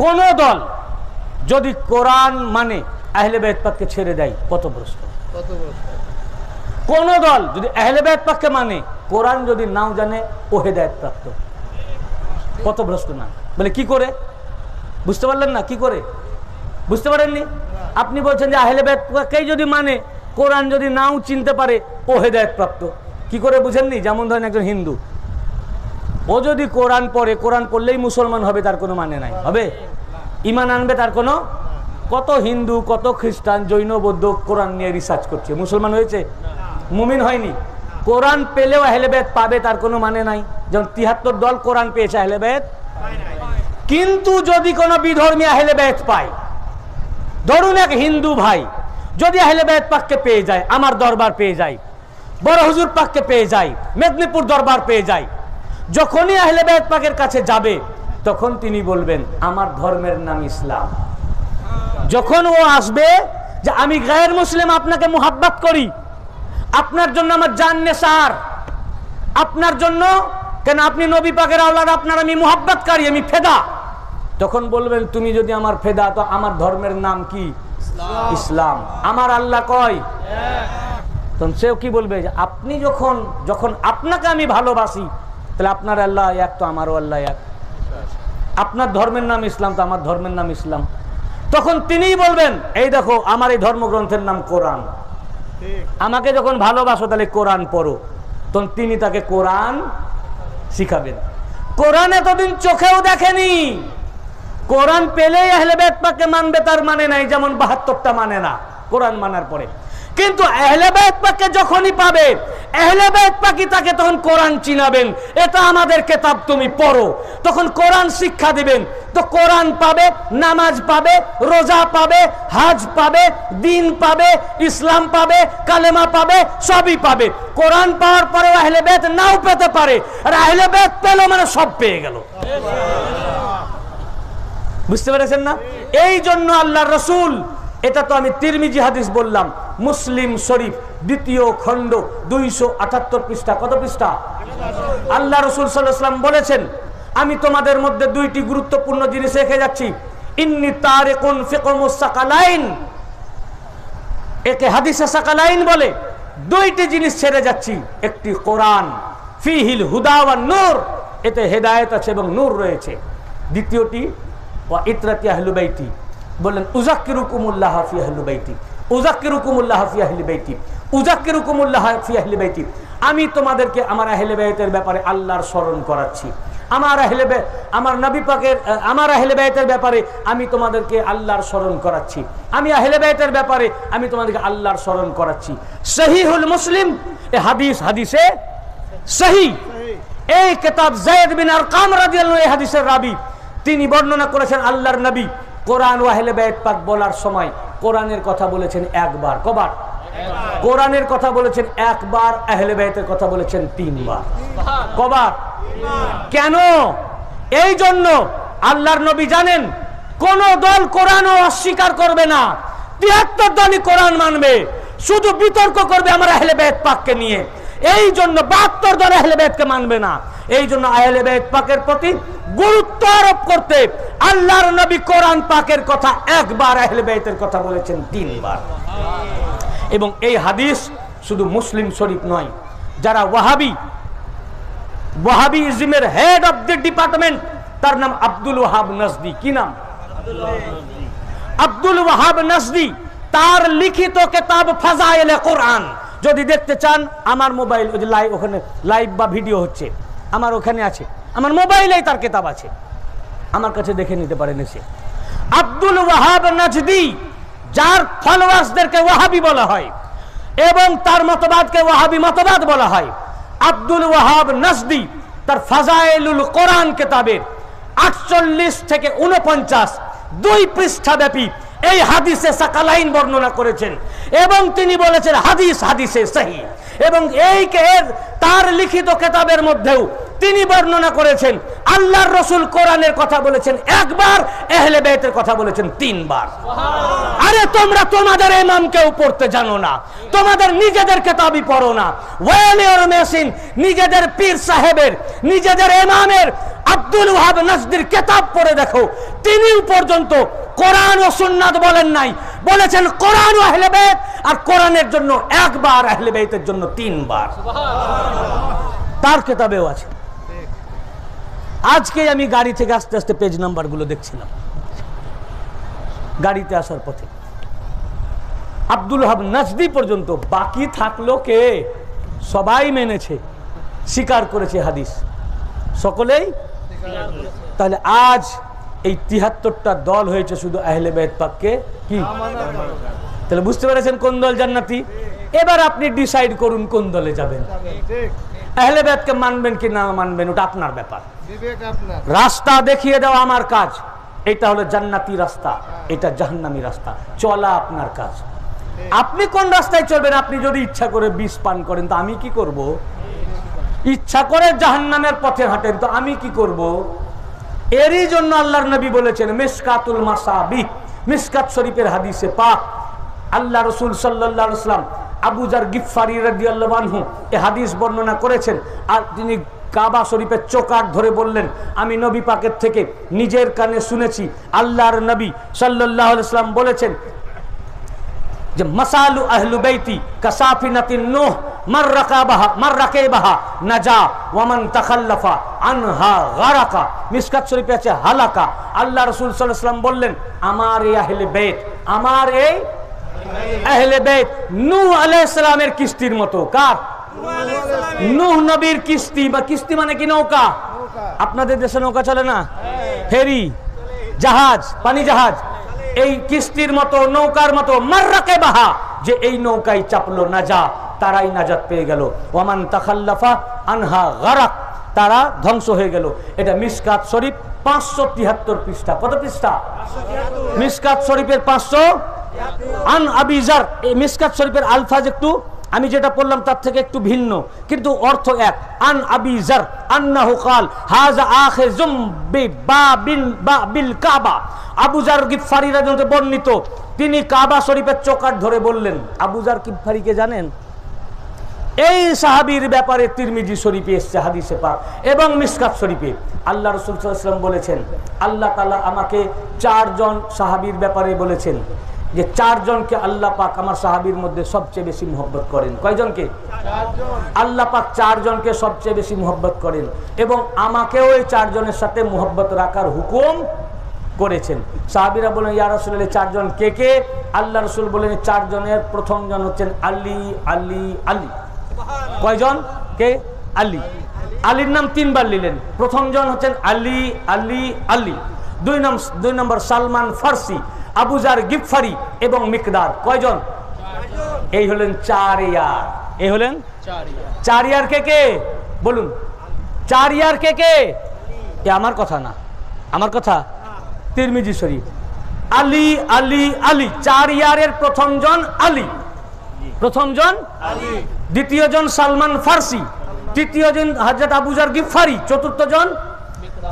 কোন দল যদি কোরআন মানে আহলে বেদ পাককে ছেড়ে দেয় কত প্রশ্ন। কোন দল যদি আহলে বেদ পাককে মানে কোরআন যদি নাও জানে ও হেদায়ত প্রাপ্ত। কত ভ্রষ্ট না। বলে কি করে? বুঝতে পারলেন না কি করে? বুঝতে পারেননি? আপনি বলছেন যে আহলে বেদ পাককেই যদি মানে কোরআন যদি নাও চিনতে পারে ও হেদায়ত প্রাপ্ত। কি করে বুঝেননি? যেমন ধরেন একজন হিন্দু। ও যদি কোরআন পড়ে, কোরআন পড়লেই মুসলমান হবে, তার কোনো মানে নাই। হবে? ইমান আনবে, তার কোনো? কত হিন্দু, কত খ্রিস্টান, জৈন, বৌদ্ধ কোরআন নিয়ে রিসার্চ করছে। মুসলমান হয়েছে? মুমিন হয়নি। কোরআন পেলেও আহলেবেদ পাবে, তার কোনো মানে নাই। যেমন তিহাত্তর দল কোরআন পেয়েছে আহলেবেদ কিন্তু যদি কোনো বিধর্মী আহলেবেদ পায়, ধরুন এক হিন্দু ভাই, যদি আহলেবেদ পাককে পেয়ে যায়, আমার দরবার পেয়ে যায়, বড় হুজুর পাককে পেয়ে যায়, মেদিনীপুর দরবার পেয়ে যায় যখনই আহলেবেদ পাকের কাছে যাবে তখন তিনি বলবেন আমার ধর্মের নাম ইসলাম। যখন ও আসবে যে আমি গায়ের মুসলিম আপনাকে মোহাব্বত করি। আপনার জন্য আমার জান নেশার আপনার জন্য কেন আপনি নবী পাকের আওলাদ আপনার আমি মোহাব্বতকারী আমি ফেদা। তখন বলবেন তুমি যদি আমার ফেদা তো আমার ধর্মের নাম কি? ইসলাম। আমার আল্লাহ কয়? তখন সেও কি বলবে? আপনি যখন যখন আপনাকে আমি ভালোবাসি তাহলে আপনার আল্লাহ এক, তো আমারও আল্লাহ এক। আপনার ধর্মের নাম ইসলাম, তো আমার ধর্মের নাম ইসলাম। তখন তিনিই বলবেন, এই দেখো, আমার এই ধর্মগ্রন্থের নাম কোরআন। আমাকে যখন ভালোবাসো, তাহলে কোরআন পড়ো। তখন তিনি তাকে কোরআন শিখাবেন। কোরআন এতদিন চোখেও দেখেনি। কোরআন পেলেই আহলে বেদ পাককে মানবে, তার মানে নাই, যেমন বাহাত্তরটা মানে না, কোরআন মানার পরে। কিন্তু আহলে বেদ পাককে যখনই পাবে আহলে বেদ পাকি তাকে তখন কোরআন চিনাবেন। এটা আমাদের কেতাব, তুমি পড়ো। তখন শিক্ষা দিবেন। তো পাবে, নামাজ পাবে, রোজা পাবে, হাজ পাবে, দিন পাবে, ইসলাম পাবে, কালেমা পাবে, সবই পাবে। কোরআন পাওয়ার পরে আহলে বেদ নাও পেতে পারে। আর আহলে বেদ পেল মানে সব পেয়ে গেল। বুঝতে পেরেছেন না? এই জন্য আল্লাহ রসুল এটা তো আমি তিরমিজি হাদিস বললাম। মুসলিম শরীফ, দ্বিতীয় খণ্ড, দুইশো আটাত্তর পৃষ্ঠা। কত পৃষ্ঠা? আল্লাহ রসুল সাল্লাম বলেছেন, আমি তোমাদের মধ্যে দুইটি গুরুত্বপূর্ণ জিনিস রেখে যাচ্ছি। ইন্নি তারেকুন ফিকমুসাকালাইন একে হাদিসে সাকালাইন বলে। দুইটি জিনিস ছেড়ে যাচ্ছি। একটি কোরআন, ফিহিল হুদা ওয়া নূর। এতে হেদায়েত আছে এবং নূর রয়েছে। দ্বিতীয়টি, ওয়া ইতরাতি আহলু বাইতি বললেন উজাক্কিরুকুমুল্লাহ ফি আহলু বাইতি। উজাক্কিরুকুমুল্লাহ ফি আহলি বাইতি। উজাক্কিরুকুমুল্লাহ ফি আহলি বাইতি। আমি তোমাদেরকে আমার আহলে বাইতের ব্যাপারে আল্লাহর স্মরণ করাচ্ছি। আমার আহলে আমার নবী পাকের, আমার আহলে বাইতের ব্যাপারে আমি তোমাদেরকে আল্লাহর স্মরণ করাচ্ছি। আমি আহলে বাইতের ব্যাপারে আমি তোমাদেরকে আল্লাহর স্মরণ করাচ্ছি। সহিহুল মুসলিম। এ হাদিস, হাদিসে? সহি। এই কিতাব জায়েদ বিন আরকাম রাদিয়াল্লাহু এই হাদিসের রাবি। তিনি বর্ণনা করেছেন আল্লাহর নবী। কোরআন ও আহলে পাক বলার সময় কোরআনের কথা বলেছেন একবার। কবার? কোরআনের কথা বলেছেন একবার, আহলে বাইতের কথা বলেছেন তিনবার। কবার? কেন? এই জন্য আল্লাহর নবী জানেন, কোন দল কোরআন অস্বীকার করবে না। তিয়াত্তর দলই কোরআন মানবে, শুধু বিতর্ক করবে আমার আহলে বেদ পাককে নিয়ে। এই জন্য বাহাত্তর দল আহলে বেদকে মানবে না। এই জন্য আহলে বেদ পাকের প্রতি গুরুত্ব আরোপ করতে আল্লাহর নবী কোরআন পাকের কথা একবার আহলে বেতের কথা বলেছেন তিনবার। এবং এই হাদিস শুধু মুসলিম শরীফ নয়, যারা ওয়াহাবি ওয়াহাবি ইজমের হেড অফ দি ডিপার্টমেন্ট তার নাম আব্দুল ওয়াহাব নজদি। কি নাম? আব্দুল ওয়াহাব নজদি, তার লিখিত কেতাব ফাজাইলে কোরআন। যদি দেখতে চান, আমার মোবাইল, ওই যে লাইভ ওখানে লাইভ বা ভিডিও হচ্ছে। আমার ওখানে আছে। আমার মোবাইলেই তার কেতাব আছে। আমার কাছে দেখে নিতে পারেন এসে। আব্দুল ওয়াহাব নাজদি, যার ফলোয়ার্সদেরকে ওয়াহাবি বলা হয় এবং তার মতবাদকে ওয়াহাবি মতবাদ বলা হয়। আব্দুল ওয়াহাব নাজদি তার ফাজাইলুল কোরআন কেতাবের আটচল্লিশ থেকে উনপঞ্চাশ দুই পৃষ্ঠা ব্যাপী এই হাদিসে সাকালাইন বর্ণনা করেছেন। এবং তিনি বলেছেন হাদিস হাদিসে সহি। এবং এই কে- তার লিখিত কেতাবের মধ্যেও তিনি বর্ণনা করেছেন আল্লাহর রসুল কোরআনের কথা বলেছেন একবার এহলে বেতের কথা বলেছেন তিনবার। আরে তোমরা তোমাদের ইমামকেও পড়তে জানো না তোমাদের নিজেদের কেতাবই পড়ো না। ওয়েলিওর মেশিন নিজেদের পীর সাহেবের নিজেদের ইমামের আব্দুল ওয়াহাব নাজদির কেতাব পড়ে দেখো তিনিও পর্যন্ত কোরআন ও সুন্নাত বলেন নাই। বলেছেন কোরআন ও আহলেবেদ আর কোরআনের জন্য একবার আহলে বেতের জন্য তিনবার। তার কেতাবেও আছে। আজকে আমি গাড়ি থেকে আস্তে আস্তে পেজ নাম্বারগুলো দেখছিলাম। গাড়িতে আসার পথে। আব্দুল হাব নাজদি পর্যন্ত বাকি থাকল কে? সবাই মেনেছে। স্বীকার করেছে হাদিস। সকলেই? তাহলে আজ এই তিহাত্তরটা দল হয়েছে শুধু আহলে বেদ পাককে? কি? তাহলে বুঝতে পেরেছেন কোন দল জান্নাতি? এবার আপনি ডিসাইড করুন কোন দলে যাবেন। আহলে বেদকে মানবেন কি না মানবেন, ওটা আপনার ব্যাপার। রাস্তা দেখিয়ে দেওয়া আমার কাজ। এটা হলো জান্নাতি রাস্তা, এটা জাহান্নামি রাস্তা। চলা আপনার কাজ। আপনি কোন রাস্তায় চলবেন? আপনি যদি ইচ্ছা করে বিষ পান করেন, তো আমি কি করব? ইচ্ছা করে জাহান্নামের পথে হাঁটেন, তো আমি কি করব? এরই জন্য আল্লাহর নবী বলেছেন, মিসকাতুল মাসাবি, মিসকাত শরীফের হাদিসে পাক। আল্লাহ রসুল সাল্লাম আবুজার গিফারি আনহু এ হাদিস বর্ণনা করেছেন আর তিনি কাবা শরীফের চোকাট ধরে বললেন, আমি নবী পাকের থেকে নিজের কানে শুনেছি, আল্লাহর নবী সাল্লাহ সাল্লাম বলেছেন যে, মাসালু আহলু বেতি কাসাফিনাতিন নূহ মার রাকাবাহা মার রাকাবাহা নাজা, ওয়ামান তাখাল্লাফা, আনহা আল্লাহ রাসূল বললেন, আমার এই আহলে বেত আমার এই আহলে বেত নূহ আলাইহিস কিস্তির মতো, কার? নূহ নবীর কিস্তি, বা কিস্তি মানে কি নৌকা? আপনাদের দেশে নৌকা চলে না? ফেরি, জাহাজ, পানি জাহাজ। এই কিস্তির মতো, নৌকার মতো মার্রাকে বাহা যে এই নৌকায় চাপলো, নাজা তারাই নাজাত পেয়ে গেল। ওয়ামান তাখাল্লাফা আনহা গারাক, তারা ধ্বংস হয়ে গেল। এটা মিসকাত শরীফ পাঁচশো তিয়াত্তর পৃষ্ঠা। কত পৃষ্ঠা? মিসকাত শরীফের পাঁচশো। আন আবিজার এই মিসকাত শরীফের আলফাজ একটু, আমি যেটা পড়লাম তার থেকে একটু ভিন্ন, কিন্তু অর্থ এক। আন আবিজার আন্নাহু কাল, হাজা আখির জুম বি বা বিন বা বিল কাবা। আবুজার গিফারি রাজনতে বর্ণিত, তিনি কাবা শরীফের চোকাট ধরে বললেন। আবুজার গিফারিকে জানেন? এই সাহাবীর ব্যাপারে তিরমিজি শরীফে এসছে হাদিসে পাক। এবং মিসকাত শরীফে। আল্লাহ রসুল সাল্লাম বলেছেন আল্লাহ তালা আমাকে চারজন সাহাবীর ব্যাপারে বলেছেন যে চারজনকে আল্লাহ পাক আমার সাহাবীর মধ্যে সবচেয়ে বেশি মোহব্বত করেন। কয়জনকে? আল্লাহ পাক চারজনকে সবচেয়ে বেশি মোহব্বত করেন এবং আমাকেও এই চারজনের সাথে মোহব্বত রাখার হুকুম করেছেন। সাহাবিরা বলেন ইয়া রসুল চারজন কে কে? আল্লাহ রসুল বলেন চারজনের প্রথম জন হচ্ছেন আলী আলী আলী। কয়জন? কে? আলী। আলীর নাম তিনবার নিলেন প্রথম জন হচ্ছেন আলী আলী আলী। দুই নাম, দুই নম্বর সালমান ফার্সি, আবুজার গিফারি এবং মিকদার। কয়জন? এই হলেন চার ইয়ার এই হলেন চার ইয়ার কে কে? বলুন। চার ইয়ার কে কে? এ আমার কথা না। আমার কথা? তিরমিজি শরীফ। আলী আলী আলী। চার ইয়ারের প্রথম জন আলী। প্রথম জন দ্বিতীয় জন সালমান ফার্সি। তৃতীয় জন হজরত আবুজার গিফারি চতুর্থ জন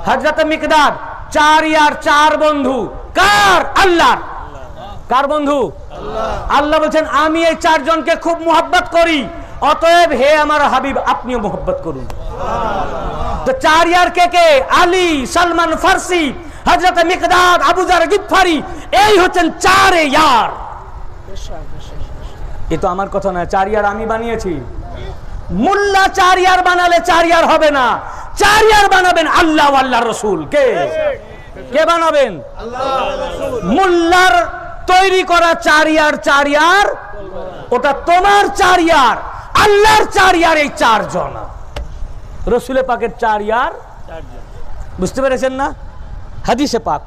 হজরত মিকদার চার ইয়ার চার বন্ধু। কার? আল্লাহ কার বন্ধু? আল্লাহ। বলছেন আমি এই চারজনকে খুব মোহাব্বত করি। অতএব হে আমার হাবিব আপনিও মোহাব্বত করুন। তো চার ইয়ার কে কে? আলী সালমান ফার্সি হজরত মিকদাদ আবুজার গিফারি এই হচ্ছেন চার ইয়ার। এ তো আমার কথা না চার ইয়ার আমি বানিয়েছি। মোল্লা চার ইয়ার বানালে চার ইয়ার হবে না। চার ইয়ার বানাবেন আল্লাহ আল্লাহ রসুল। কে? কে বানাবেন? মোল্লার তৈরি করা চার ইয়ার চার ইয়ার ওটা তোমার চার ইয়ার আল্লাহর চার ইয়ার এই চারজন। রসুলে পাকের চার ইয়ার বুঝতে পেরেছেন না? হাদিসে পাক।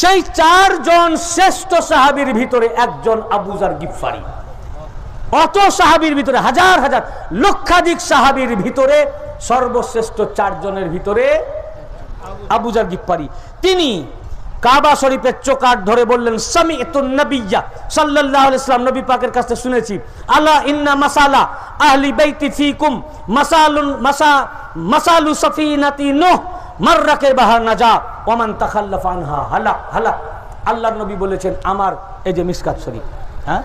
সেই চারজন শ্রেষ্ঠ সাহাবীর ভিতরে একজন আবুজার গিফারি অত সাহাবীর ভিতরে, হাজার হাজার, লক্ষাধিক সাহাবীর ভিতরে, সর্বশ্রেষ্ঠ চারজনের ভিতরে আবুজার গিফারি তিনি কাবা শরীফের চোকাট ধরে বললেন সামি নবিয়া সাল্লাল্লাহু আলাইহি সাল্লাম, নবী পাকের কাছে শুনেছি, আলা ইন্না মাসালা আহলি বাইতি ফিকুম মাসালুন মাসা, মাসালু সাফিনাতি নূহ মাররাকে বাহার নাজা, ওমান তাখাল্লাফ আনহা, হালা হালাক আল্লাহর নবী বলেছেন, আমার এই যে মিসকাত শরীফ। হ্যাঁ?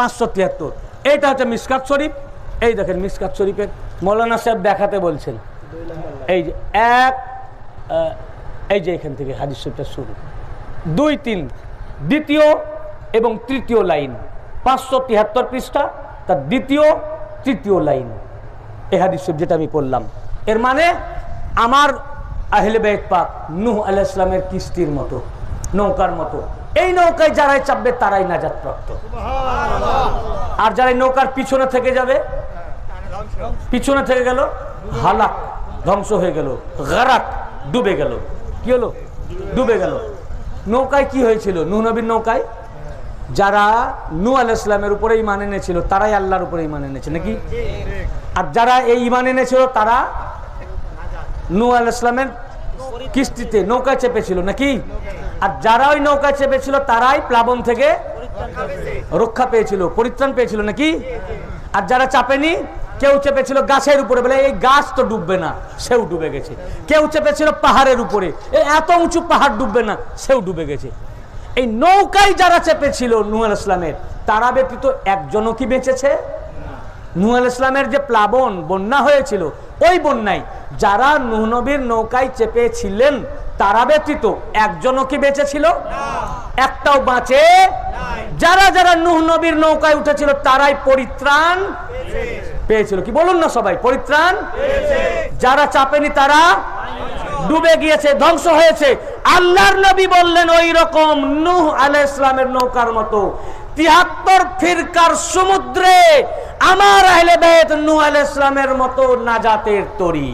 পাঁচশো তিয়াত্তর। এইটা হচ্ছে মিসকাত শরীফ। এই দেখেন মিসকাত শরীফের মৌলানা সাহেব দেখাতে বলছেন। এই যে এক এই যে এখান থেকে হাদিস শরীফটা শুরু দুই, তিন, দ্বিতীয় এবং তৃতীয় লাইন। পাঁচশো তিয়াত্তর পৃষ্ঠা, তার দ্বিতীয়, তৃতীয় লাইন। এ হাদিস শরীফ যেটা আমি পড়লাম। এর মানে আমার আহলে বেদ পাক নূহ আলাইহিস ইসলামের কিস্তির মতো, নৌকার মতো। এই নৌকায় যারাই চাপবে তারাই নাজাত প্রাপ্ত আর যারা এই নৌকার পিছনে থেকে যাবে পিছনে থেকে গেল হালাক ধ্বংস হয়ে গেল গারাক ডুবে গেল। কি হলো? ডুবে গেল। নৌকায় কি হয়েছিল? নূহ নবীর নৌকায়? যারা নু আল ইসলামের উপরে ইমান এনেছিল তারাই আল্লাহর উপরে ইমান এনেছে নাকি? আর যারা এই ইমান এনেছিল তারা নু আল ইসলামের কিস্তিতে নৌকায় চেপেছিল নাকি? আর যারা ওই নৌকায় চেপেছিল, তারাই প্লাবন থেকে রক্ষা পেয়েছিল, পরিত্রাণ পেয়েছিল নাকি? আর যারা চাপেনি, কেউ চেপেছিল গাছের উপরে, বলে এই গাছ তো ডুববে না, সেও ডুবে গেছে। কেউ চেপেছিল পাহাড়ের উপরে এত উঁচু পাহাড় ডুববে না, সেও ডুবে গেছে। এই নৌকায় যারা চেপেছিল নুয়াল ইসলামের, তারা ব্যতীত একজনও কি বেঁচেছে? নুয়াল ইসলামের যে প্লাবন, বন্যা হয়েছিল ওই বন্যায় যারা নুহ নবীর নৌকায় চেপেছিলেন তারা ব্যতীত একজনও কি বেঁচে ছিল একটাও বাঁচে যারা যারা নুহ নবীর নৌকায় উঠেছিল তারাই পরিত্রাণ পেয়েছিল। কি বলুন না সবাই পরিত্রাণ যারা চাপেনি তারা ডুবে গিয়েছে ধ্বংস হয়েছে। আল্লাহর নবী বললেন ওই রকম নূহ আলাইহিস ইসলামের নৌকার মতো তিয়াত্তর ফিরকার সমুদ্রে আমার আহলে বেদ নু আল ইসলামের মতো নাজাতের তরি।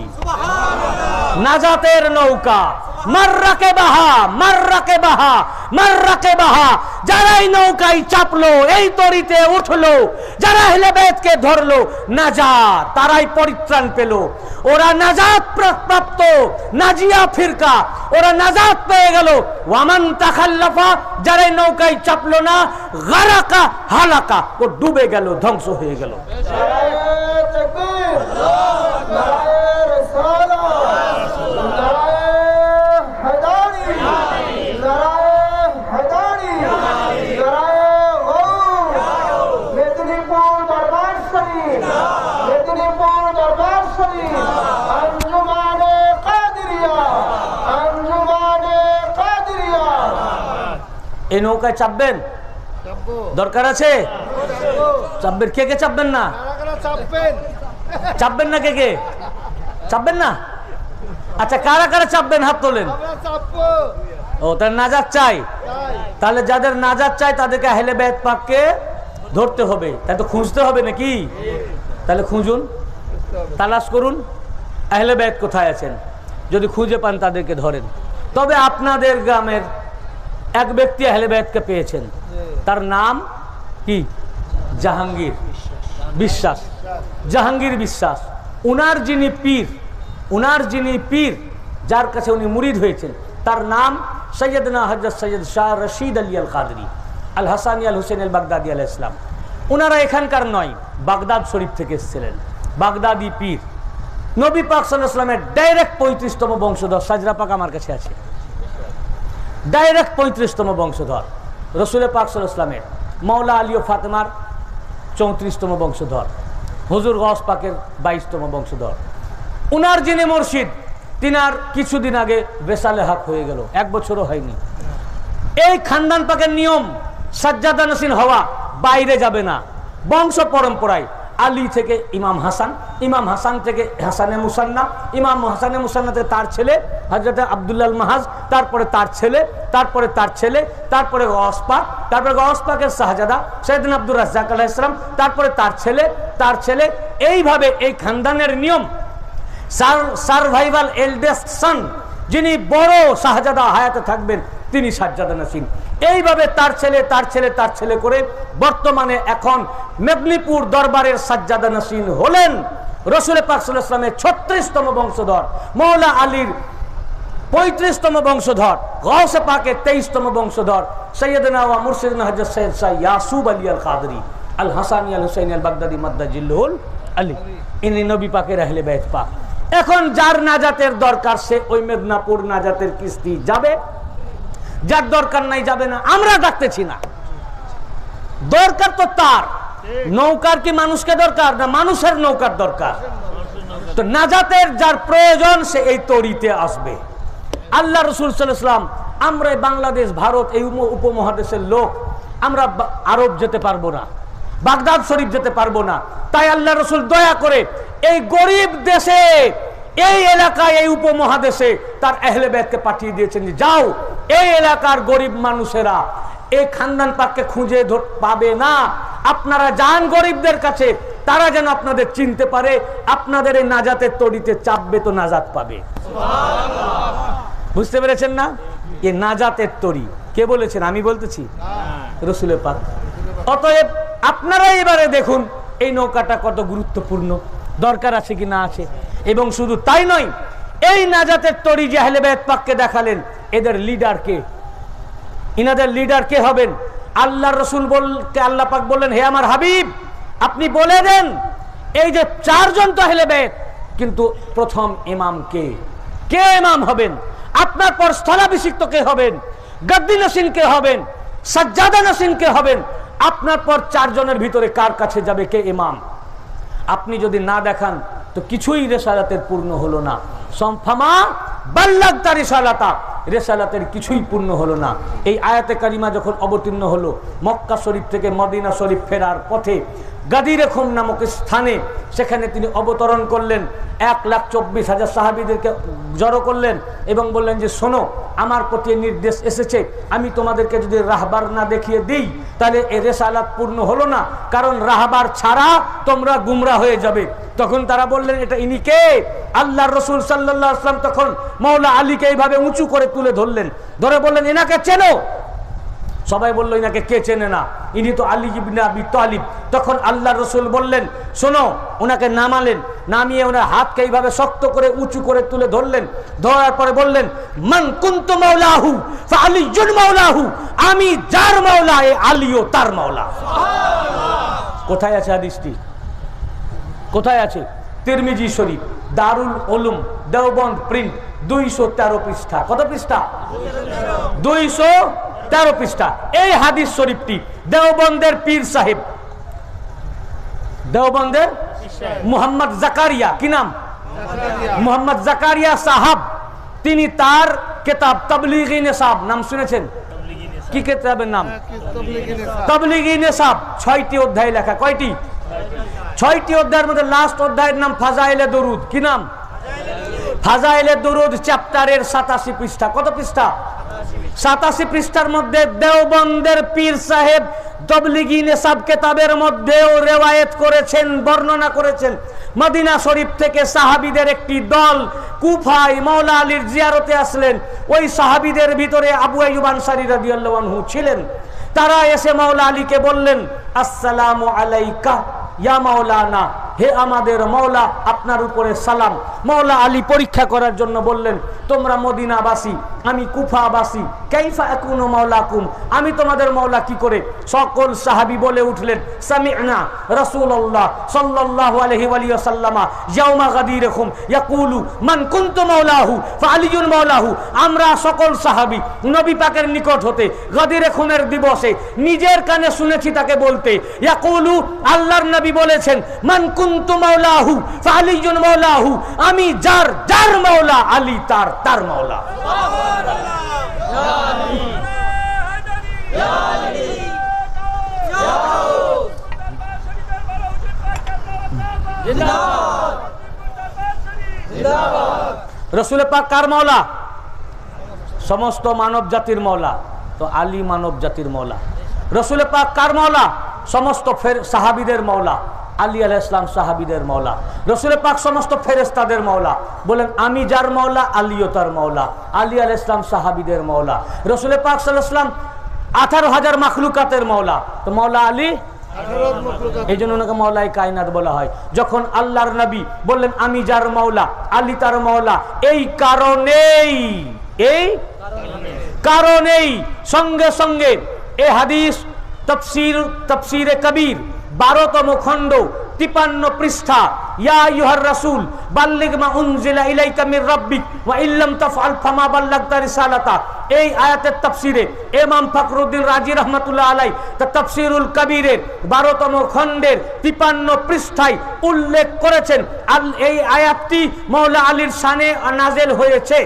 নাজাতের নৌকা। মার্রাকে বাহা মার্রাকে বাহা মার্রাকে বাহা। যারা এই নৌকায় চাপলো, এই তরিতে উঠল। যারা হেলে বেদকে ধরলো, নাজাত, তারাই পরিত্রাণ পেল। ওরা নাজাত প্রা- প্রাপ্ত, নাজিয়া ফিরকা। ওরা নাজাত পেয়ে গেল। ওয়ামান তাখাল্লাফা যারা নৌকায় চাপলো না, গারাকা, হালাকা, ও ডুবে গেল, ধ্বংস হয়ে গেল। নারায়ে এই নৌকায় চাপবেন? দরকার আছে? চাপবেন। কে কে চাপবেন না? চাপবেন? না কে কে? চাপবেন না? আচ্ছা কারা কারা চাপবেন? হাত তোলেন। ও তার নাজাত চাই। তাহলে যাদের নাজাত চাই তাদেরকে হেলে বেদ পাককে ধরতে হবে। তাই তো খুঁজতে হবে নাকি? তাহলে খুঁজুন। তালাশ করুন। আহলে বেদ কোথায় আছেন? যদি খুঁজে পান তাদেরকে ধরেন। তবে আপনাদের গ্রামের এক ব্যক্তি আহলে বেদকে পেয়েছেন। তার নাম কি? জাহাঙ্গীর। বিশ্বাস। জাহাঙ্গীর বিশ্বাস। উনার যিনি পীর, উনার যিনি পীর, যার কাছে উনি মুরিদ হয়েছেন, তার নাম সৈয়দনা হজরত সৈয়দ শাহ রশিদ আলী আল কাদরি আল হাসানি আল হুসেন আল বাগদাদি আল ইসলাম ওনারা এখানকার নয়, বাগদাদ শরীফ থেকে এসেছিলেন। বাগদাদি পীর। নবী পাক সাল্লাহ ইসলামের ডাইরেক্ট পঁয়ত্রিশতম বংশধর সাজরা পাক আমার কাছে আছে। ডাইরেক্ট পঁয়ত্রিশতম বংশধর। রসুলের পাক সাল্লাহ ইসলামের মৌলা আলী ও ফাতেমার চৌত্রিশতম বংশধর। হুজুর গস পাকের বাইশতম বংশধর। উনার যিনি মুর্শিদ, তিনার কিছুদিন আগে বেসালে হাক হয়ে গেল। এক বছরও হয়নি। এই খানদান পাকের নিয়ম সাজ্জাদানসীন হওয়া বাইরে যাবে না। বংশ পরম্পরায় আলী থেকে ইমাম হাসান ইমাম হাসান থেকে হাসানে মুসান্না, ইমাম হাসানে মুসান্না থেকে তার ছেলে হজরত আবদুল্লাল মাহাজ, তারপরে তার ছেলে, তারপরে তার ছেলে, তারপরে গসপাক তারপরে গসপাকের শাহজাদা সৈয়দিন আব্দুর রাজ্জাক আলাহ ইসলাম তারপরে তার ছেলে তার ছেলে। এইভাবে এই খানদানের নিয়ম সার্ভাইভাল এলডেস্ট সান, যিনি বড় শাহজাদা হায়াতে থাকবেন তিনি সাজ্জাদা নাসিম। এইভাবে তার ছেলে তার ছেলে তার ছেলে করে বর্তমানে এখন মেদিনীপুর দরবারের সাজ্জাদা নাসিম হলেন রসুল পাকসুল ইসলামের ছত্রিশতম বংশধর মৌলা আলীর পঁয়ত্রিশতম বংশধর গৌসে পাকে তেইশতম বংশধর, সৈয়দনা ওয়া মুর্শিদনা হজরত সৈয়দ শাহ ইয়াসুব আলী আল কাদরি আল হাসানি আল হুসাইন আল বাগদাদি মাদ্দাজিল্লুল আলী। ইনি নবী পাকের আহলে বেত পাক। এখন যার নাজাতের দরকার, সে ওই মেদিনীপুর নাজাতের কিস্তি যাবে। যার দরকার নাই যাবে না, আমরা ডাকতেছি না। দরকার তো তার। নৌকার কি মানুষকে দরকার না মানুষের নৌকার দরকার? তো নাজাতের যার প্রয়োজন, সে এই তরিতে আসবে। আল্লাহ রসুল সাল্লাম আমরা বাংলাদেশ, ভারত, এই উপমহাদেশের লোক, আমরা আরব যেতে পারব না, বাগদাদ শরীফ যেতে পারব না। তাই আল্লাহ রসুল দয়া করে এই গরিব দেশে, এই এলাকায়, এই উপমহাদেশে তার আহলে বেদকে পাঠিয়ে দিয়েছেন যে, যাও এই এলাকার গরিব মানুষেরা, এই খানদান পাককে খুঁজে পাবে না। আপনারা যান গরিবদের কাছে, তারা যেন আপনাদের চিনতে পারে, আপনাদের এই নাজাতের তড়িতে চাপবে তো নাজাত পাবে। বুঝতে পেরেছেন না? এ নাজাতের তরি কে বলেছেন? আমি বলতেছি? রসুলের পাক। অতএব আপনারা এবারে দেখুন, এই নৌকাটা কত গুরুত্বপূর্ণ। দরকার আছে কি না আছে। এবং শুধু তাই নয় এই নাজাতের তরি যে আহলেবায়ত পাককে দেখালেন, এদের লিডার কে? ইনাদের লিডার কে হবেন? আল্লাহ রসুল বলকে আল্লাহ পাক বললেন, হে আমার হাবিব, আপনি বলে দেন, এই যে চারজন তো হেলে বেদ কিন্তু প্রথম ইমাম কে? কে ইমাম হবেন? আপনার পর স্থলাভিষিক্ত কে হবেন? গদ্দি নসিন কে হবেন? সাজ্জাদা নসিন কে হবেন? আপনার পর চারজনের ভিতরে কার কাছে যাবে কে ইমাম? আপনি যদি না দেখান তো কিছুই রেশারাতের পূর্ণ হলো না। সম্ফামা বাল্লাগতা রেসালাতা। রেসালাতের কিছুই পূর্ণ হলো না। এই আয়াতে কারিমা যখন অবতীর্ণ হলো, মক্কা শরীফ থেকে মদিনা শরীফ ফেরার পথে গাদিরেখম নামক স্থানে সেখানে তিনি অবতরণ করলেন। এক লাখ চব্বিশ হাজার সাহাবিদেরকে জড়ো করলেন এবং বললেন যে, শোনো, আমার প্রতি নির্দেশ এসেছে। আমি তোমাদেরকে যদি রাহবার না দেখিয়ে দিই, তাহলে এ রেসালাত পূর্ণ হলো না। কারণ রাহবার ছাড়া তোমরা গুমরা হয়ে যাবে। তখন তারা বললেন, এটা ইনি কে? আল্লাহ রসুল সাল্লাহ আসলাম তখন মৌলা আলীকে এইভাবে উঁচু করে তুলে ধরলেন। ধরে বললেন, এনাকে চেনো? সবাই বলল, এনাকে কে চেনে না? ইনি তো আলী ইবনে তালিব। তখন আল্লাহ রসুল বললেন, শোনো, ওনাকে নামালেন, নামিয়ে ওনার হাতকে এইভাবে শক্ত করে উঁচু করে তুলে ধরলেন। ধরার পরে বললেন, মান কুন্ত মাওলাহু আলী জুন মাওলাহু, আমি যার মাওলা, এ আলীও তার মাওলা। কোথায় আছে হাদিসটি? কোথায় আছে? তিরমিজি শরীফ, দারুল ওলুম দেওবন্দ প্রিন্ট দুইশো তেরো পৃষ্ঠা। কত পৃষ্ঠা? দুইশো তেরো পৃষ্ঠা। এই হাদিস শরীফটি দেওবন্দের পীর সাহেব, দেওবন্দের মোহাম্মদ জাকারিয়া, কি নাম? মোহাম্মদ জাকারিয়া সাহাব, তিনি তার কেতাব তবলিগি নেশাব নাম শুনেছেন? কি কেতাবের নাম? তবলিগি নেশাব ছয়টি অধ্যায় লেখা। কয়টি? ছয়টি অধ্যায়ের মধ্যে লাস্ট অধ্যায়ের নাম ফাজাইলে দরুদ। কি নাম? ফাজাইলে দরুদ চ্যাপ্টারের সাতাশি পৃষ্ঠা। কত পৃষ্ঠা? সাতাশি পৃষ্ঠার মধ্যে দেওবন্দের পীর সাহেব কেতাবের মধ্যেও রেওয়ায়েত করেছেন, বর্ণনা করেছেন। মদিনা শরীফ থেকে সাহাবিদের একটি দল মৌলা আলীর জিয়ারতে আসলেন। ওই সাহাবিদের ভিতরে ছিলেন। তারা এসে মাওলা আলীকে বললেন, আসসালামু আলাইকা। ইয়া মাওলানা হে আমাদের মৌলা আপনার উপরে সালাম। মৌলা আলী পরীক্ষা করার জন্য বললেন, তোমরা মদিনাবাসী, আমি কুফাবাসী, কাইফা একুনো মাওলাকুম? আমি তোমাদের মৌলা কি করে? সকল সাহাবী বলে উঠলেন, সামি'না রাসূলুল্লাহ সাল্লাল্লাহু আলাইহি ওয়া সাল্লামা ইয়াউমা গাদিরকুম ইয়াকুলু, মান কুনতু মাওলাহু ফাআলিয়ুন মাওলাহু? আমরা সকল সাহাবী নবী পাকের নিকট হতে গাদিরকুমের দিবসে নিজের কানে শুনেছি তাকে বলতে, ইয়াকুলু, আল্লাহর নবী বলেছেন, মান কুনতু মাওলাহু ফাআলিয়ুন মাওলাহু, আমি যার যার মাওলা, আলী তার তার মাওলা। রসুল পাক কার মাওলা? সমস্ত মানব জাতির মৌলা তো আলী মানব জাতির মৌলা রসুল পাক কার মাওলা? সমস্ত ফের সাহাবিদের মৌলা আলী আলাহ ইসলাম সাহাবিদের মৌলা রসুল পাক সমস্ত ফেরেস্তাদের মৌলা বলেন, আমি যার মৌলা আলীও তার মৌলা আলী আলাহ ইসলাম সাহাবিদের মৌলা রসুল পাক সাল্লাম আঠারো হাজার মাখলুকাতের মৌলা তো মৌলা আলী? এই জন্য ওনাকে মৌলাই কায়নাত বলা হয়। যখন আল্লাহর নবী বললেন, আমি যার মৌলা আলী তার মৌলা এই কারণেই এই কারণেই সঙ্গে সঙ্গে এ হাদিস তফসির, তফসিরে কবির বারোতম খণ্ড, তিপান্ন পৃষ্ঠা। ইয়া ইউহার মা এই আয়াতের ফখরুদ্দিন আলাই তা খণ্ডের তিপান্ন পৃষ্ঠায় উল্লেখ করেছেন, আল এই আয়াতটি মৌলা আলীর শানে নাজেল হয়েছে।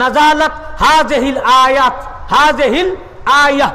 নাজালাত হাজহিল আয়াত হাজহিল আয়াহ।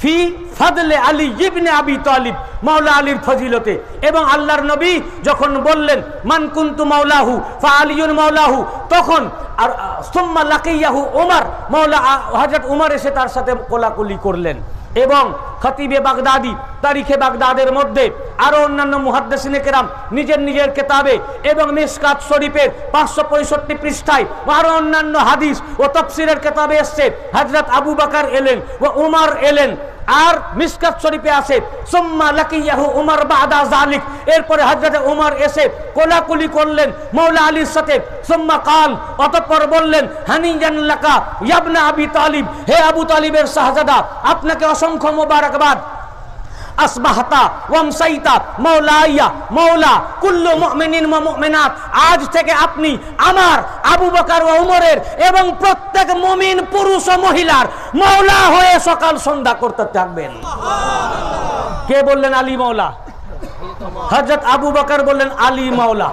ফি ফাদলে আলী ইবনে আবি তালিব, মাওলা আলীর ফজিলতে। এবং আল্লাহর নবী যখন বললেন, মান কুন্তু মাওলাহু, ফা আলিয়ুন মাওলাহু তখন আর, সুম্মা লাকাইয়াহু ওমর মাওলা হযরত উমর এসে তার সাথে কোলাকুলি করলেন। এবং খতিবে বাগদাদি, তারিখে বাগদাদের মধ্যে আরও অন্যান্য মুহাদ্দেসিনে কেরাম নিজের নিজের কেতাবে এবং মিসকাত শরীফের পাঁচশো পঁয়ষট্টি পৃষ্ঠায় আরও অন্যান্য হাদিস ও তফসিরের কেতাবে এসছে। হজরত আবু বাকার এলেন ও উমার এলেন। আর মিসকাত শরীফে আছে, সুম্মা লাকিয়াহু উমর বাদা জালিক এরপরে হযরত উমর এসে কোলাকুলি করলেন মৌলা আলীর সাথে। সুম্মা কাল। অতঃপর বললেন হানিজান লাকা ইয়াবনা আবি তালিব। হে আবু তালিবের শাহজাদা, আপনাকে অসংখ্য মোবারকবাদ। আসবাহতা ওয়ামসাইতা মৌলাইয়া মৌলা কুল্লু মুমিনিন ওয়া মুমিনাত আজ থেকে আপনি আমার আবু বকর ও উমরের এবং প্রত্যেক মুমিন পুরুষ ও মহিলার মৌলা হয়ে সকাল সন্ধ্যা করতে থাকবেন কে বললেন আলী মৌলা हजरत अबू बकर बोलन अली मौला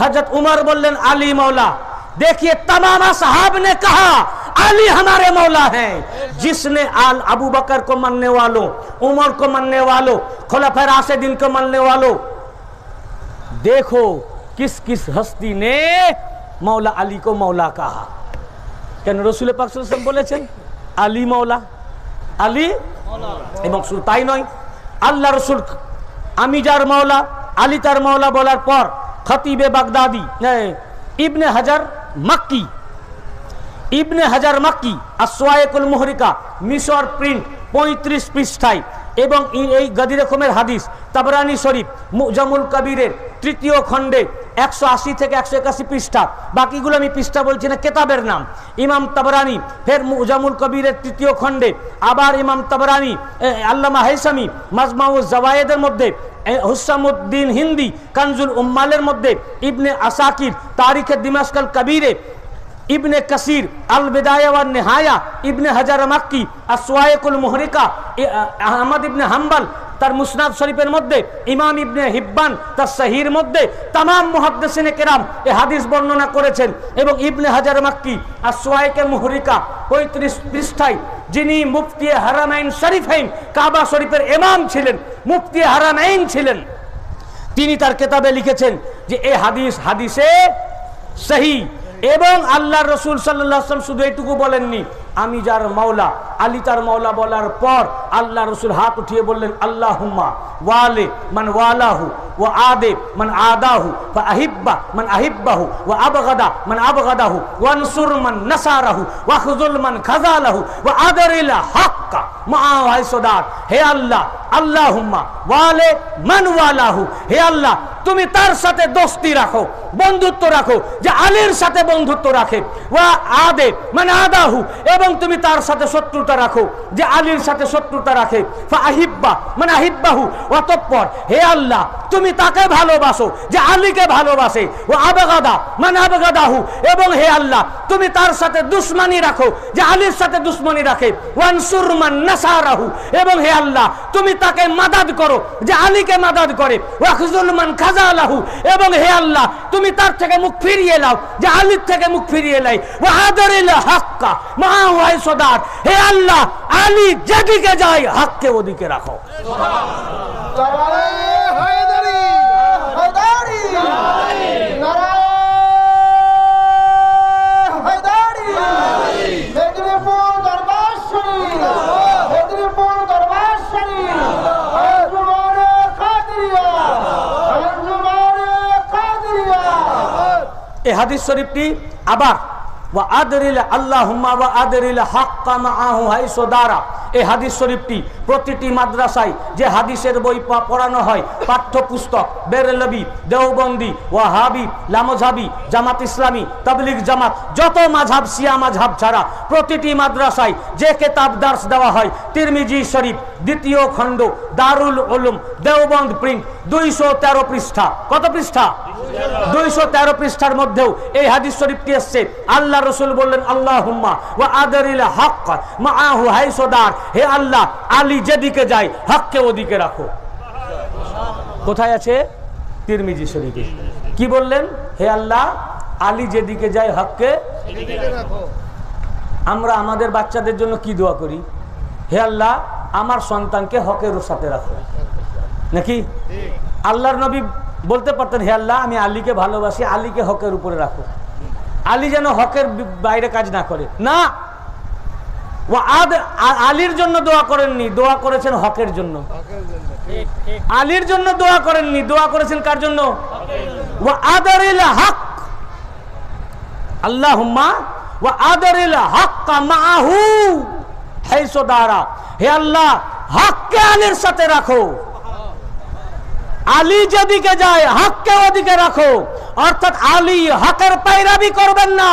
हजरत उमर बोलन अली मौला देखिए तमाम साहब ने कहा अली हमारे मौला हैं जिसने आल अबू बकर को मानने वालों उमर को मानने वालों खुलाफा राशिदीन को मानने वालों देखो किस किस हस्ती ने मौला अली को मौला कहा কেন রসুল পাক সাল্লাল্লাহু আলাইহি ওয়াসাল্লাম বলেছেন আলী মৌলা আলী এবং শুধু তাই নয় আল্লাহ রসুল আমি যার মাওলা আলী তার মাওলা বলার পর খতিবে বাগদাদি এ, ইবনে হাজার মাক্কি ইবনে হাজার মাক্কি আসওয়ায়েকুল মোহরিকা, মিশর প্রিন্ট, পঁয়ত্রিশ পৃষ্ঠায়। এবং এই গাদি রকমের হাদিস, তাবরানি শরীফ, মুজামুল কবিরের তৃতীয় খণ্ডে একশো আশি থেকে একশো একাশি পৃষ্ঠা। বাকিগুলো আমি পৃষ্ঠা বলছি না, কেতাবের নাম। ইমাম তাবরানি, ফের মুজামুল কবিরের তৃতীয় খণ্ডে, আবার ইমাম তাবরানি আল্লামা হেসামি মাজমাউজ জওয়ায়েদের মধ্যে হুসামুদ্দিন হিন্দি, কানজুল উম্মালের মধ্যে, ইবনে আসাকির তারিখে দিমাশকাল কবিরে ইবনে কাসির আল বিদায়া ওয়ান নেহায়া, ইবনে হাজার মাক্কি আসওয়ায়েকুল মুহরিকা আহমদ ইবনে হাম্বাল, তার মুসনাদ শরীফের মধ্যে, ইমাম ইবনে হিব্বান, তার সাহির মধ্যে তামাম মুহাদ্দিসিনে কেরাম এ হাদিস বর্ণনা করেছেন এবং ইবনে হাজার মাক্কি আসওয়ায়েকে মুহরিকা, পঁয়ত্রিশ পৃষ্ঠায়, যিনি মুফতি হারামাইন শরীফাইন, কাবা শরীফের এমাম ছিলেন, মুফতি হারামাইন ছিলেন। তিনি তার কেতাবে লিখেছেন যে, এ হাদিস হাদিসে সহি এবং আল্লাহ রসুল সাল্লাম শুধু এইটুকু বলেননি। আমি যার মাওলা, আলী তার মাওলা বলার পর আল্লাহ রসুল হাত উঠিয়ে বললেন আল্লাহ হুম্মা ওয়ালে মান ওয়ালাহু ও আদে মান আদাহু আহিব্বা মান আহিব্বাহু ও আবগাদা মান আবগাদাহু ওয়ানসুর মান নাসারাহু ওয়াখজুল মান খাজালাহু ও হাক্কা। হে আল্লাহ আল্লাহ হুম্মা ওয়ালে মান ওয়ালাহু। হে আল্লাহ, তুমি তার সাথে দোস্তি রাখো, বন্ধুত্ব রাখো, যে আলীর সাথে বন্ধুত্ব রাখে। ওয়া আদে মানে আদাহু, এবং তুমি তার সাথে শত্রুতা রাখো, যে আলীর সাথে শত্রুতা রাখে। আহিব্বা মানে আহিব্বাহু, অতঃপর, হে আল্লাহ, তুমি তাকে ভালোবাসো, যে আলীকে ভালোবাসে। ও আবেগাদা মানে আবেগাদাহু, এবং হে আল্লাহ, তুমি তার সাথে দুশ্মনী রাখো, যে আলীর সাথে দুশ্মনী রাখে। ওয়ানসুর মান নাসারাহু, এবং হে আল্লাহ, তুমি তাকে মাদাদ করো, যে আলীকে মাদাদ করে। ওয়াখজুল মান খাজালাহু এবং হে আল্লাহ, তুমি তার থেকে মুখ ফিরিয়ে নাও, যে আলীর থেকে মুখ ফিরিয়ে লাই ওয়াহাদারিল হাক্কা মহা ওয়াই সদার। হে আল্লাহ আলী যেদিকে যায় হাককে ওদিকে রাখো। এই হাদিস শরীফটি আবার এই হাদিস শরীফটি প্রতিটি মাদ্রাসায় যে হাদিসের বই পড়ানো হয় জামাত ইসলামী, তাবলিগ জামাত, যত মাঝাব সিয়া মাঝাব ছাড়া প্রতিটি মাদ্রাসায় যে কেতাব দার্স দেওয়া হয়, তিরমিজি শরীফ, দ্বিতীয় খণ্ড, দারুল উলুম, দেওবন্দ প্রিন্ট, দুইশো তেরো পৃষ্ঠা। কত পৃষ্ঠা? দুইশো তেরো পৃষ্ঠার মধ্যেও এই হাদিস শরীফটি আল্লাহ রসুল বললেন হক মা হে আল্লাহ, আলী যেদিকে যায় হককে ওদিকে রাখো। কোথায় আছে? তিরমিজি শরীফে। কি বললেন? হে আল্লাহ, আলী যেদিকে যায় হককে আমরা আমাদের বাচ্চাদের জন্য কি দোয়া করি? হে আল্লাহ, আমার সন্তানকে হকের সাথে রাখো। নাকি? আল্লাহর নবী বলতে পারতেন, হে আল্লাহ, আমি আলীকে ভালোবাসি, আলীকে হকের উপরে রাখো। আলী যেন হকের বাইরে কাজ না করে। না। ও আদ আলীর জন্য দোয়া করেননি, দোয়া করেছেন হকের জন্য। আলীর জন্য দোয়া করেননি, দোয়া করেছেন কার জন্য? ও আদরিল হক। আল্লাহুম্মা, ওয়া আদরিল দারা হে আল্লাহ, হককে আলীর সাথে রাখো। আলী যেদিকে যায় হককে ওদিকে রাখো অর্থাৎ আলী হকের পায়রাবি করবেন না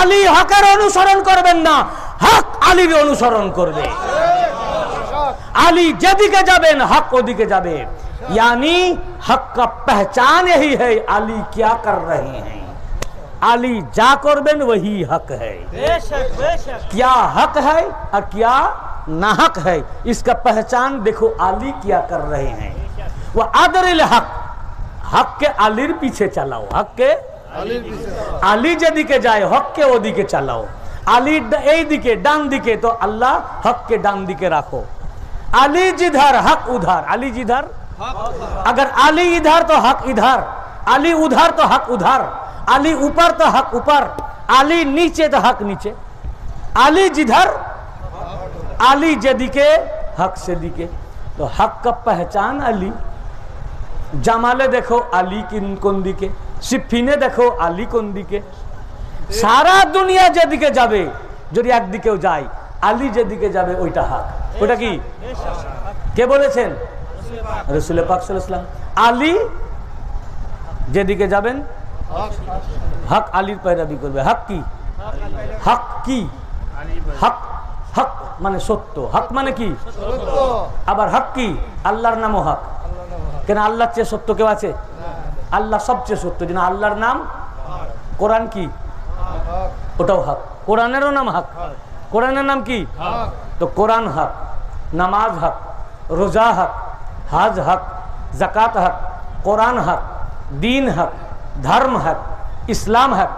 আলী হকের অনুসরণ করবেন না হক আলীর অনুসরণ করবে আলী যেদিকে যাবেন হক ওদিকে যাবে यानी हक का पहचान यही है अली क्या कर रहे हैं अली जा करबेन वही हक है क्या हक है और क्या नाहक है इसका पहचान देखो अली क्या कर रहे हैं वो आदरिल हक हक के আলীর পিছে চালাও হককে আলী যেদিকে যায় হককে ওদিকে চালাও আলীর ডা- এই দিকে ডান দিকে তো আল্লাহ হককে ডান দিকে রাখো আলী जिधर हक उधर अली जिधर अगर अली इधर तो हक इधर अली उधर तो हक उधर अली ऊपर तो हक ऊपर अली नीचे तो हक नीचे अली जिधर अली যেদিকে হক সেদিকে তো হক का पहचान अली জামালে দেখো আলী কোন দিকে সিফিনে দেখো আলী কোন দিকে সারা দুনিয়া যেদিকে যাবে, যদি একদিকেও যায়, আলী যেদিকে যাবে, ওইটা হাক। ওটা কি? কে বলেছেন? রসুল পাকসুলাম আলী যেদিকে যাবেন, হক আলীর পায়রাবি করবে। হক কি? হক কি? হক হক মানে সত্য। হক মানে কি? আবার হক কি? আল্লাহর নামও হক। কেন আল্লাহর চেয়ে সত্য কেউ আছে? আল্লাহ সবচেয়ে সত্য যেন আল্লাহর নাম কোরআন কি? ওটাও হক। কোরআনেরও নাম হক। কোরআনের নাম কি? তো কোরআন হক নামাজ হক রোজা হক হাজ হক জাকাত হক কোরআন হক দিন হক ধর্ম হক ইসলাম হক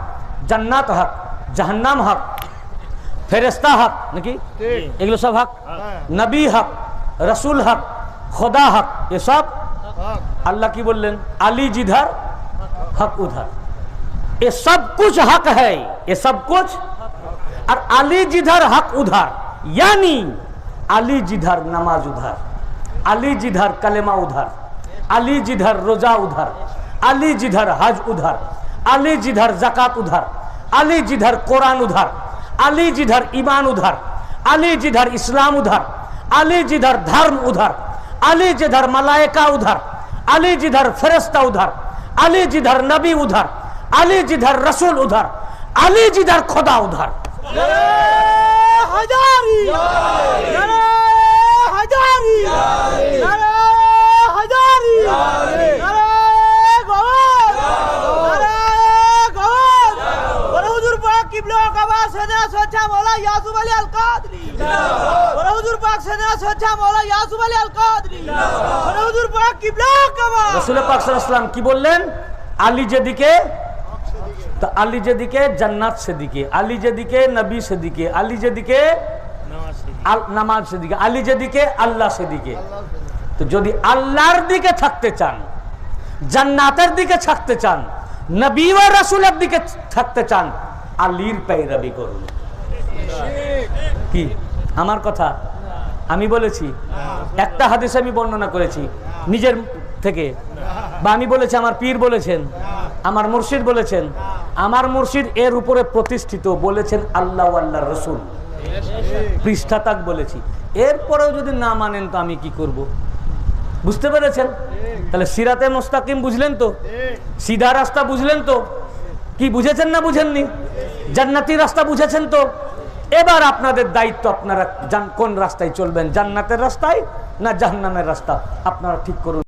জান্নাত হক জাহান্নাম হক ফেরেস্তা হক নাকি? এগুলো সব হক? নবী হক রসুল হক খোদা হক এসব अल्लाह की बोलें अली जिधर हक उधर ये सब कुछ हक है ये सब कुछ और अली जिधर हक उधर यानी अली जिधर नमाज़ उधर अली जिधर कलेमा उधर अली जिधर रोजा उधर अली जिधर हज उधर अली जिधर जक़ात उधर अली जिधर कुरान उधर अली जिधर ईमान उधर अली जिधर इस्लाम उधर अली जिधर धर्म उधर अली जिधर मलाइका उधर, अली जिधर फरिश्ता उधर, अली जिधर नबी उधर, अली जिधर रसूल उधर, अली जिधर खुदा उधर। हजारी हजारी हजारी। কিবলা কাবা সেনা সচ্চা মৌলা ইয়াসুব আলী আল কাদরি বড় হুজুর পাক সেনা ইয়াসুব আলী আল কাদরি বড় হুজুর পাক কিবলা কাবা রসুল পাক সাল্লাম কি বললেন? আলী যেদিকে তো আলী যেদিকে জান্নাত সেদিকে আলী যেদিকে নবী সেদিকে আলী যেদিকে নামাজ সেদিকে আলী যেদিকে আল্লাহ সেদিকে। তো যদি আল্লাহর দিকে থাকতে চান জান্নাতের দিকে থাকতে চান নবী ও রাসূলের দিকে থাকতে চান আলীর পায়রাবি করুন। কি? আমার কথা? আমি বলেছি? একটা হাদিস আমি বর্ণনা করেছি। নিজের থেকে। বা আমি বলেছি, আমার পীর বলেছেন, আমার মুর্শিদ বলেছেন, আমার মুর্শিদ এর উপরে প্রতিষ্ঠিত বলেছেন আল্লাহ আল্লাহ রসুল। পৃষ্ঠা তাক বলেছি। এরপরেও যদি না মানেন, তো আমি কি করব। বুঝতে পেরেছেন? তাহলে সিরাতে মোস্তাকিম বুঝলেন তো? সিধা রাস্তা বুঝলেন তো? কি বুঝেছেন না বুঝেননি? জান্নাতি রাস্তা বুঝেছেন তো? এবার আপনাদের দায়িত্ব আপনারা কোন রাস্তায় চলবেন? জান্নাতের রাস্তায় না জাহান্নামের রাস্তা? আপনারা ঠিক করুন।